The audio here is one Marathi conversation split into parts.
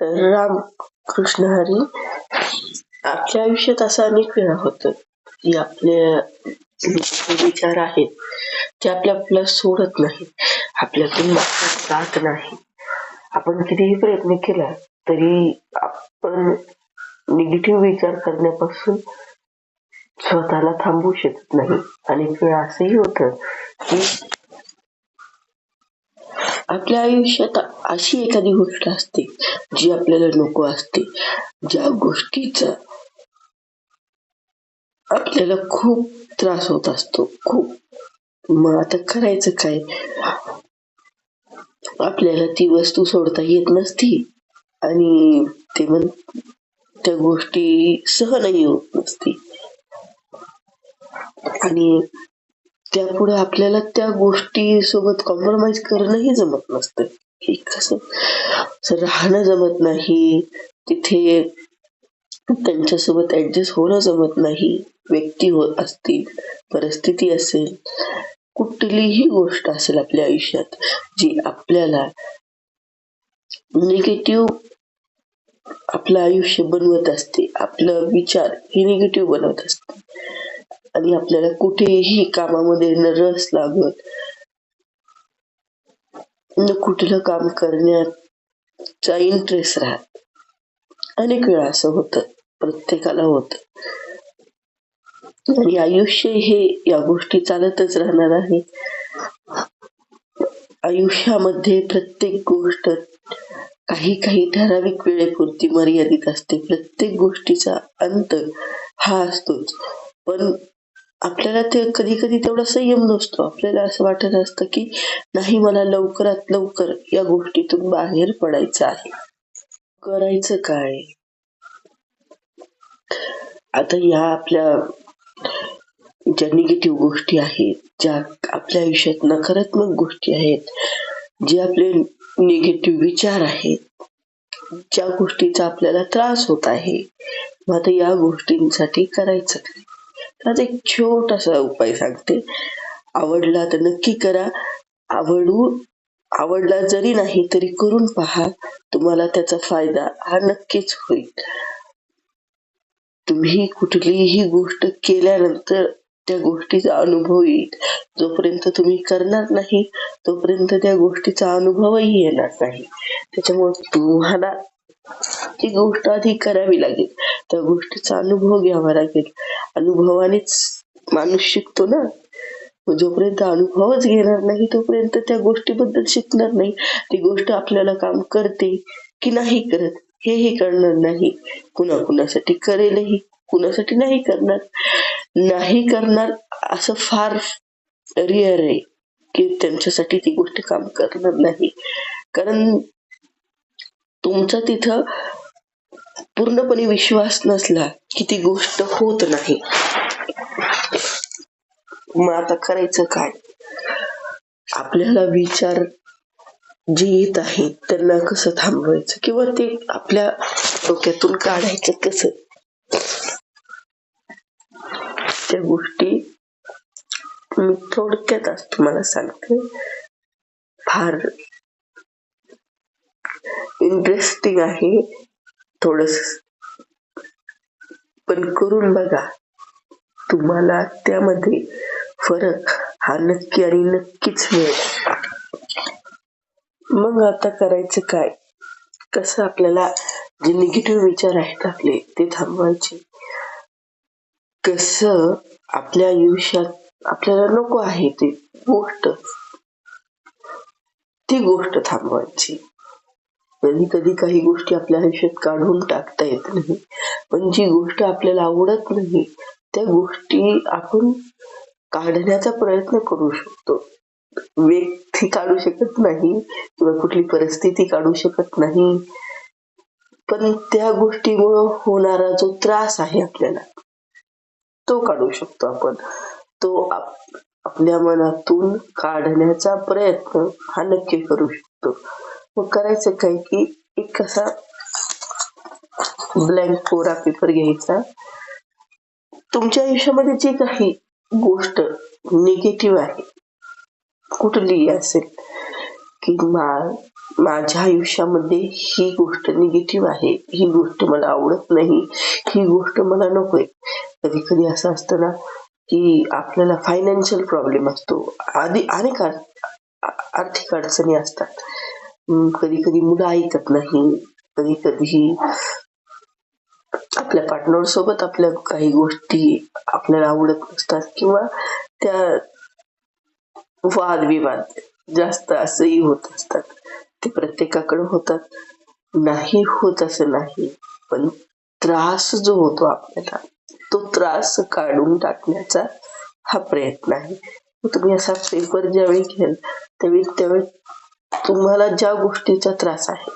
राम कृष्ण हरी आपल्या आयुष्यात असं अनेक वेळा होतो की आपले विचार आहेत ते आपल्या आपल्याला सोडत नाही आपल्यातून जात नाही. आपण कितीही प्रयत्न केला तरी आपण निगेटिव्ह विचार करण्यापासून स्वतःला थांबवू शकत नाही. अनेक वेळा असंही होतं की आपल्या आयुष्यात अशी एखादी गोष्ट असते जी आपल्याला नको असते ज्या गोष्टीचा आपल्याला खूप त्रास होत असतो खूप. मग आता करायचं काय? आपल्याला ती वस्तू सोडता येत नसती आणि ते म्हण त्या गोष्टी सहनही होत नसती. आणि त्यापुढे आपल्याला त्या गोष्टी सोबत कॉम्प्रोमाइज करणंही जमत नसतं. की कसं असं राहणं जमत नाही. तिथे त्यांच्यासोबत ऍडजस्ट होणं जमत नाही. व्यक्ती होत असतील परिस्थिती असेल कुठलीही गोष्ट असेल आपल्या आयुष्यात जी आपल्याला निगेटिव्ह आपलं आयुष्य बनवत असते. आपलं विचार हे निगेटिव्ह बनवत असते. आणि आपल्याला कुठेही कामामध्ये न रस लागत न कुठलं काम करण्याचा इंटरेस्ट राहत. अनेक वेळा असं होतं प्रत्येकाला होत. आणि आयुष्य हे या गोष्टी चालतच राहणार आहे. आयुष्यामध्ये प्रत्येक गोष्ट काही काही ठराविक वेळेपुरती मर्यादित असते. प्रत्येक गोष्टीचा अंत हा असतोच. पण आपल्याला ते कधी कधी तेवढा संयम नसतो. आपल्याला असं वाटत असतं की नाही मला लवकरात लवकर या गोष्टीतून बाहेर पडायचं आहे. करायचं काय? आता या आपल्या ज्या निगेटिव्ह गोष्टी आहेत ज्या आपल्या आयुष्यात नकारात्मक गोष्टी आहेत जे आपले निगेटिव्ह विचार आहेत ज्या गोष्टीचा आपल्याला त्रास होत आहे मग आता या गोष्टींसाठी करायचं काय? तर एक छोटासा उपाय सांगते. आवडला तर नक्की करा. आवडू आवडला जरी नाही तरी करून पहा. तुम्हाला त्याचा फायदा हा नक्कीच होईल. तुम्ही कुठलीही गोष्ट केल्यानंतर त्या गोष्टीचा अनुभव येईल. जोपर्यंत तुम्ही करणार नाही तोपर्यंत त्या गोष्टीचा अनुभवही येणार नाही. त्याच्यामुळे तुम्हाला ती गोष्ट आधी करावी लागेल. त्या गोष्टीचा अनुभव घ्यावा लागेल. अनुभवानेच माणूस शिकतो ना. जोपर्यंत अनुभवच घेणार नाही तोपर्यंत त्या गोष्टीबद्दल शिकणार नाही. ती गोष्ट आपल्याला काम करते की नाही करत हेही कळणार नाही. कुणा कुणासाठी करेलही कुणासाठी नाही करणार. नाही करणार असं फार रिअर आहे की त्यांच्यासाठी ती गोष्ट काम करणार नाही. कारण तुमचा तिथं पूर्णपणे विश्वास नसला की ती गोष्ट होत नाही. मग आता करायचं काय? आपल्याला विचार जे येत आहेत त्यांना कसं थांबवायचं? किंवा ते आपल्या डोक्यातून काढायचं कसं? त्या गोष्टी मी थोडक्यात आज तुम्हाला सांगते. फार इंटरेस्टिंग आहे. थोडस. पण करून बघा. तुम्हाला त्यामध्ये फरक हा नक्की आणि नक्कीच मिळेल. मग आता करायचं काय? कसं आपल्याला जे निगेटिव्ह विचार आहेत आपले ते थांबवायचे? कसं आपल्या आयुष्यात आपल्याला नको आहे ती गोष्ट. ती गोष्ट थांबवायची. कधी कधी काही गोष्टी आपल्या आयुष्यात काढून टाकता येत नाही. पण जी गोष्ट आपल्याला आवडत नाही त्या गोष्टी आपण काढण्याचा प्रयत्न करू शकतो. व्यक्ती काढू शकत नाही किंवा कुठली परिस्थिती काढू शकत नाही. पण त्या गोष्टीमुळं होणारा जो त्रास आहे आपल्याला तो काढू शकतो आपण. तो आपल्या मनातून काढण्याचा प्रयत्न हा नक्की करू शकतो. मग करायचं काय की एक असा ब्लँक कोरा पेपर घ्यायचा. तुमच्या आयुष्यामध्ये जी काही गोष्ट निगेटिव्ह आहे कुठलीही असेल किंवा माझ्या आयुष्यामध्ये ही गोष्ट निगेटिव्ह आहे ही गोष्ट मला आवडत नाही ही गोष्ट मला नकोय. कधी कधी असं असतं ना की आपल्याला फायनान्शियल प्रॉब्लेम असतो. आधी अनेक आर्थिक अडचणी असतात. कधी कधी मुलं ऐकत नाही. कधी कधी आपल्या पार्टनर सोबत आपल्या काही गोष्टी आपल्याला आवडत नसतात किंवा त्या वादविवाद जास्त असंही होत असतात. ते प्रत्येकाकडे होतात. नाही होत असं नाही पण त्रास जो होतो आपल्याला तो त्रास काढून टाकण्याचा हा प्रयत्न आहे. तुम्ही असा पेपर ज्यावेळी घ्याल त्यावेळी त्यावेळी तुम्हाला ज्या गोष्टीचा त्रास आहे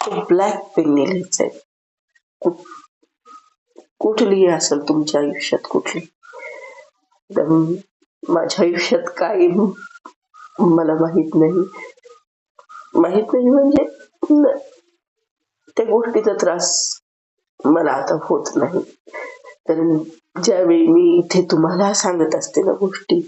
तो ब्लॅक पेनने लिहायचा आहे. कुठलीही असेल तुमच्या आयुष्यात कुठली माझ्या आयुष्यात काय मला माहीत नाही. माहीत नाही म्हणजे त्या गोष्टीचा त्रास मला आता होत नाही. कारण ज्यावेळी मी इथे तुम्हाला सांगत असते ना गोष्टी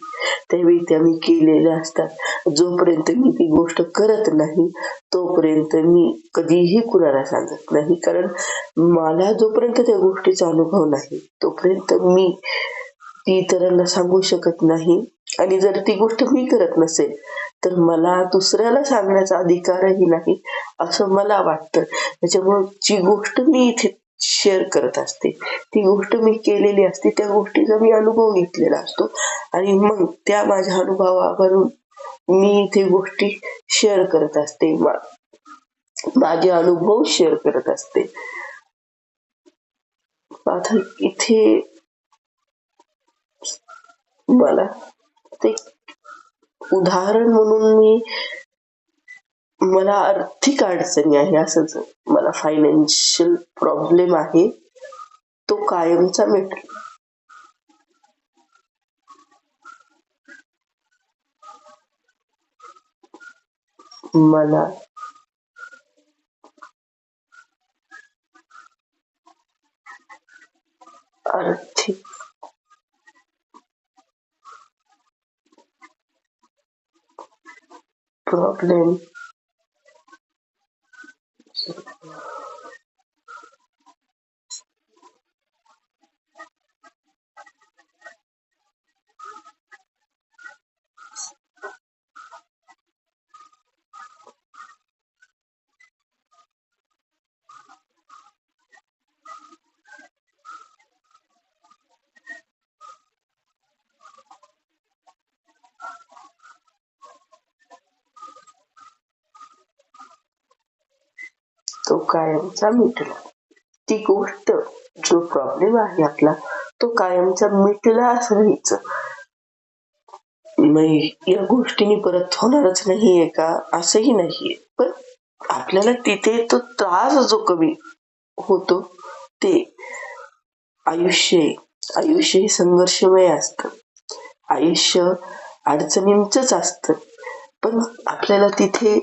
त्यावेळी त्या मी केलेल्या असतात. जोपर्यंत मी ती गोष्ट करत नाही तोपर्यंत मी कधीही कुणाला सांगत नाही. कारण मला जोपर्यंत त्या गोष्टीचा अनुभव नाही तोपर्यंत मी ती इतरांना सांगू शकत नाही. आणि जर ती गोष्ट मी करत नसेल तर मला दुसऱ्याला सांगण्याचा अधिकारही नाही असं मला वाटतं. त्याच्यामुळे जी गोष्ट मी इथे शेअर करत असते. ती गोष्ट मी केलेली असते त्या गोष्टीचा मी अनुभव घेतलेला असतो. आणि मग त्या माझ्या अनुभवावरून मी ते गोष्टी शेअर करत असते. माझे अनुभव शेअर करत असते. आता इथे मला ते उदाहरण म्हणून मी मला आर्थिक अडचणी आहे असंच मला फायनान्शियल प्रॉब्लेम आहे तो कायमचा मिटेल. मला आर्थिक प्रॉब्लेम तो कायमचा मिटला. ती गोष्ट जो प्रॉब्लेम आहे आपला तो कायमचा मिटला असं व्हायचं. नाही या गोष्टीने परत होणारच नाहीये का? असंही नाहीये. पण आपल्याला तिथे तो त्रास जो कमी होतो ते आयुष्य आयुष्य हे संघर्षमय असतं. आयुष्य अडचणींच असत. पण आपल्याला तिथे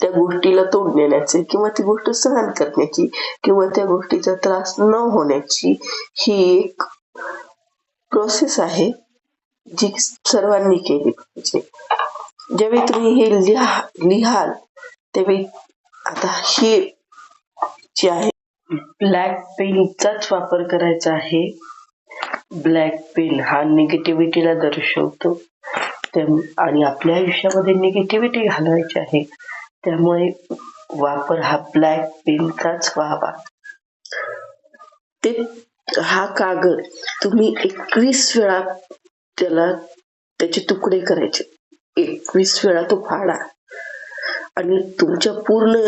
त्या गोष्टीला तोंड देण्याचे किंवा ती गोष्ट सहन करण्याची किंवा त्या गोष्टीचा त्रास न होण्याची ही एक प्रोसेस आहे जी सर्वांनी केली पाहिजे. ज्यावेळी तुम्ही हे लिहा लिहाल त्यावेळी आता हे जे आहे ब्लॅक पेनचाच वापर करायचा आहे. ब्लॅक पेन हा निगेटिव्हिटीला दर्शवतो. आणि आपल्या आयुष्यामध्ये निगेटिव्हिटी घालवायची आहे. त्यामुळे वापर हा ब्लॅक पेनचाच व्हावा. ते हा कागद तुम्ही एकवीस वेळा त्याला त्याचे तुकडे करायचे. एकवीस वेळा तो फाडा. आणि तुमच्या पूर्ण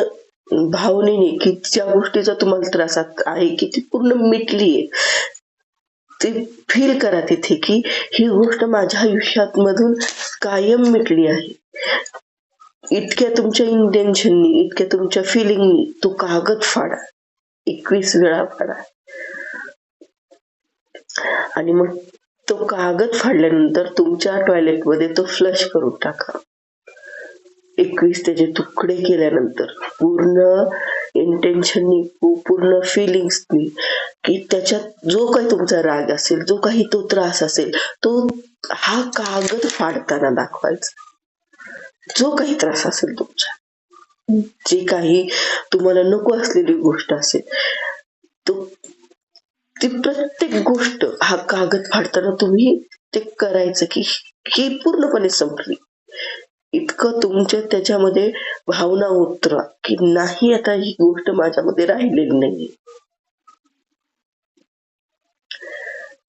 भावनेने की ज्या गोष्टीचा तुम्हाला त्रास आहे की ती पूर्ण मिटलीये ते फील करा तिथे की ही गोष्ट माझ्या आयुष्यात मधून कायम मिटली आहे. इतक्या तुमच्या इंटेन्शननी इतक्या तुमच्या फिलिंगनी तो कागद फाडा. एकवीस वेळा फाडा. आणि मग तो कागद फाडल्यानंतर तुमच्या टॉयलेटमध्ये तो फ्लश करून टाका. एकवीस त्याचे तुकडे केल्यानंतर पूर्ण इंटेन्शननी पूर्ण फिलिंग्सनी की त्याच्यात जो काही तुमचा राग असेल जो काही तो त्रास असेल तो हा कागद फाडताना दाखवायचा. जो काही त्रास असेल तुमचा जे काही तुम्हाला नको असलेली गोष्ट असेल तो ती प्रत्येक गोष्ट हा कागद फाडताना तुम्ही ते करायचं की ही पूर्णपणे संपली. इतकं तुमच्या त्याच्यामध्ये भावना उतरा की नाही आता ही गोष्ट माझ्यामध्ये राहिलेली नाही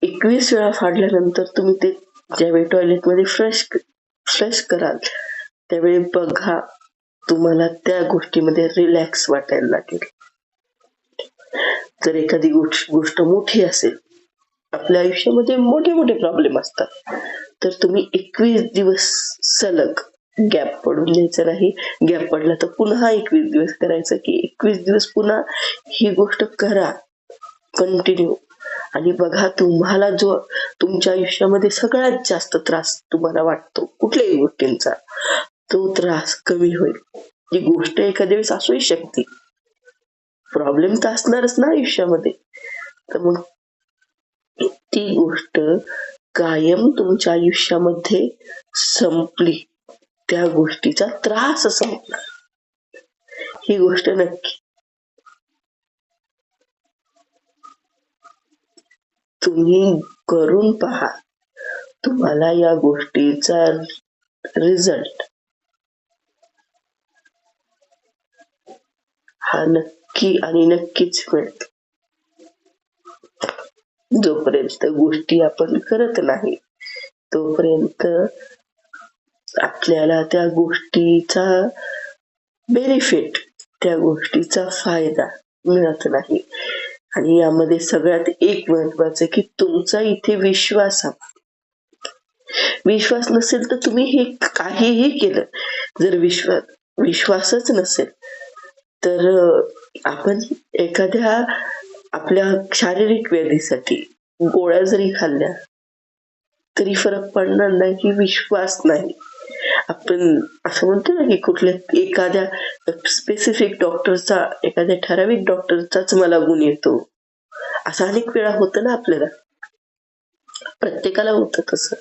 एकवीस वेळा फाडल्यानंतर तुम्ही ते ज्यावेळी टॉयलेटमध्ये फ्रेश फ्रेश कराल त्यावेळी बघा तुम्हाला त्या गोष्टीमध्ये रिलॅक्स वाटायला लागेल. जर एखादी गोष्ट गोष्ट मोठी असेल आपल्या आयुष्यामध्ये मोठे मोठे प्रॉब्लेम असतात. तर तुम्ही एकवीस दिवस सलग गॅप पडून द्यायचं नाही. गॅप पडला तर पुन्हा एकवीस दिवस करायचं की एकवीस दिवस पुन्हा ही गोष्ट करा. कंटिन्यू आणि बघा तुम्हाला जो तुमच्या आयुष्यामध्ये सगळ्यात जास्त त्रास तुम्हाला वाटतो कुठल्याही गोष्टींचा. तो त्रास कमी होईल. ही गोष्ट एखाद्या वेळेस असूही शकते. प्रॉब्लेम तर असणारच ना आयुष्यामध्ये. तर मग ती गोष्ट कायम तुमच्या आयुष्यामध्ये संपली. त्या गोष्टीचा त्रास संपला. ही गोष्ट नक्की. तुम्ही करून पहा. तुम्हाला या गोष्टीचा रिझल्ट हा नक्की आणि नक्कीच मिळतो. जोपर्यंत गोष्टी आपण करत नाही तोपर्यंत आपल्याला त्या गोष्टीचा बेनिफिट त्या गोष्टीचा फायदा मिळत नाही. आणि यामध्ये सगळ्यात एक महत्वाचं की तुमचा इथे विश्वास हवा. विश्वास नसेल तर तुम्ही हे काहीही केलं. जर विश्वास विश्वासच नसेल तर आपण एखाद्या आपल्या शारीरिक व्याधीसाठी गोळ्या जरी खाल्ल्या तरी फरक पडणार नाही विश्वास नाही. आपण असं म्हणतो ना की कुठल्या एखाद्या स्पेसिफिक डॉक्टरचा एखाद्या ठराविक डॉक्टरचाच मला गुण येतो. असं अनेक वेळा होतं ना आपल्याला. प्रत्येकाला होतं तसं.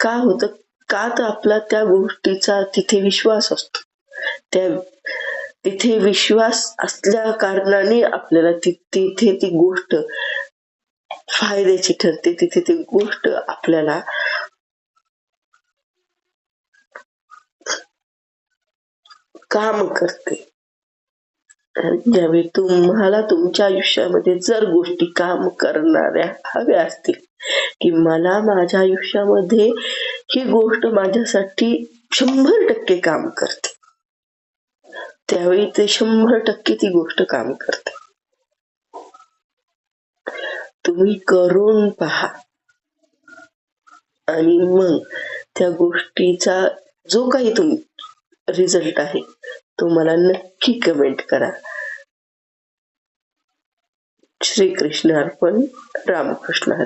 का होतं? का तर आपला त्या गोष्टीचा तिथे विश्वास असतो. त्या तिथे विश्वास असल्या कारणाने आपल्याला तिथे ती गोष्ट फायद्याची ठरते. तिथे ती गोष्ट आपल्याला काम करते. ज्यावेळी तुम्हाला तुमच्या आयुष्यामध्ये जर गोष्टी काम करणाऱ्या हव्या असतील की मला माझ्या आयुष्यामध्ये ही गोष्ट माझ्यासाठी शंभर टक्के काम करते. त्यावेळी ते शंभर टक्के ती गोष्ट काम करते. तुम्ही करून पहा. आणि मग त्या गोष्टीचा जो काही तुम रिझल्ट आहे तो मला नक्की कमेंट करा. श्रीकृष्ण अर्पण रामकृष्ण हरी